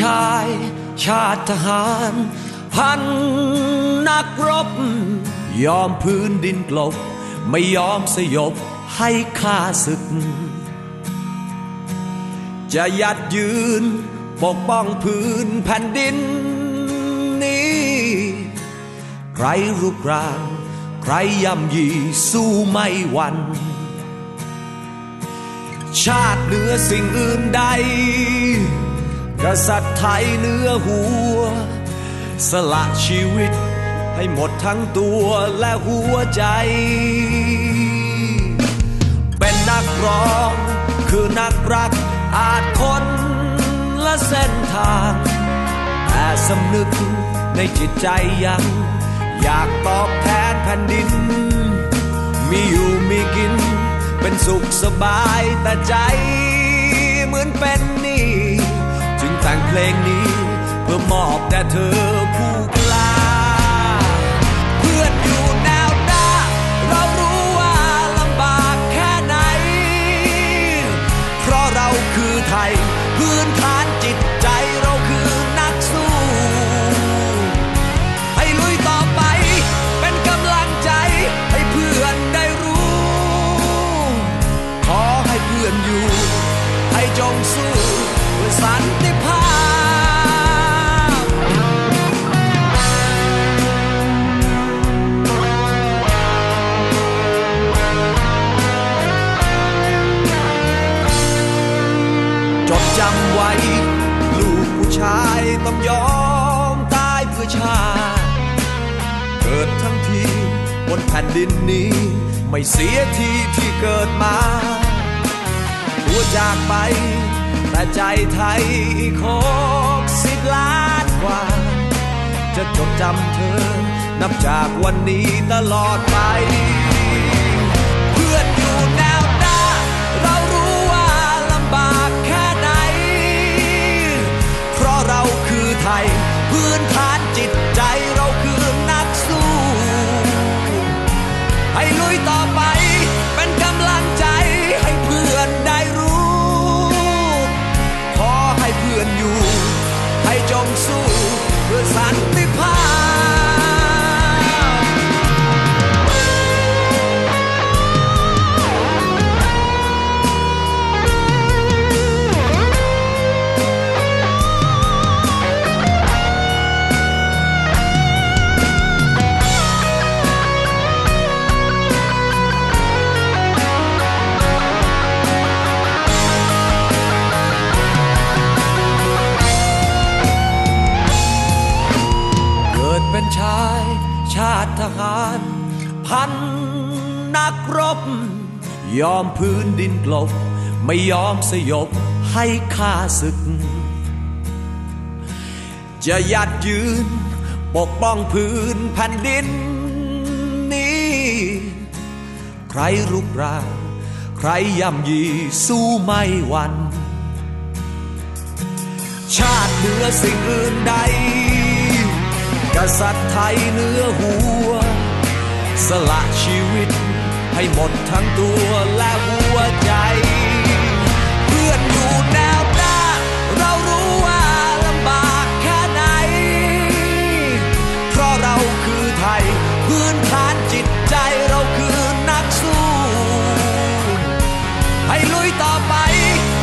ชาย ชาติทหาร พันนักรบ ยอมพื้นดินกลบ ไม่ยอมสยบให้ข้าศึก จะยัดยืน ปกป้องพื้นแผ่นดินนี้ ใครรุกรานใครย่ำยีสู้ไม่หวันชาติเหนือสิ่งอื่นใด กษัตริย์ไทยเนื้อหัว สละชีวิตให้หมดทั้งตัวและหัวใจ เป็นนักร้องคือนักรักอาจคนละเส้นทาง แต่สำนึกในจิตใจยัง อยากตอบแทนแผ่นดิน มีอยู่มีกิน เป็นสุขสบายแต่ใจเหมือนเป็น เพื่อ ดินนี้ ไม่เสียทีที่เกิดมาหัวจากไป แต่ใจไทยอีกหกสิบล้านกว่า จะจดจำเธอ นับจากวันนี้ตลอดไป ยอมพื้นดินกลบ ไม่ยอมสยบให้ข้าศึก จะยัดยืน ปกป้องพื้นแผ่นดินนี้ ใครรุกรานใครย่ำยีสู้ไม่หวันชาติเหนือสิ่งอื่นใด กษัตริย์ไทยเหนือหัว สละชีวิต ให้หมดทั้งตัวและหัวใจ เพื่อนอยู่แนวหน้า เรารู้ว่าลำบากแค่ไหน เพราะเราคือไทย พื้นฐานจิตใจเราคือนักสู้ ให้ลุยต่อไป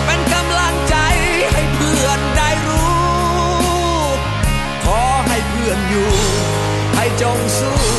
เป็นกำลังใจให้เพื่อนได้รู้ ขอให้เพื่อนอยู่ ให้จงสู้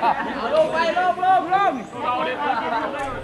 Lom, lom, lom, lom.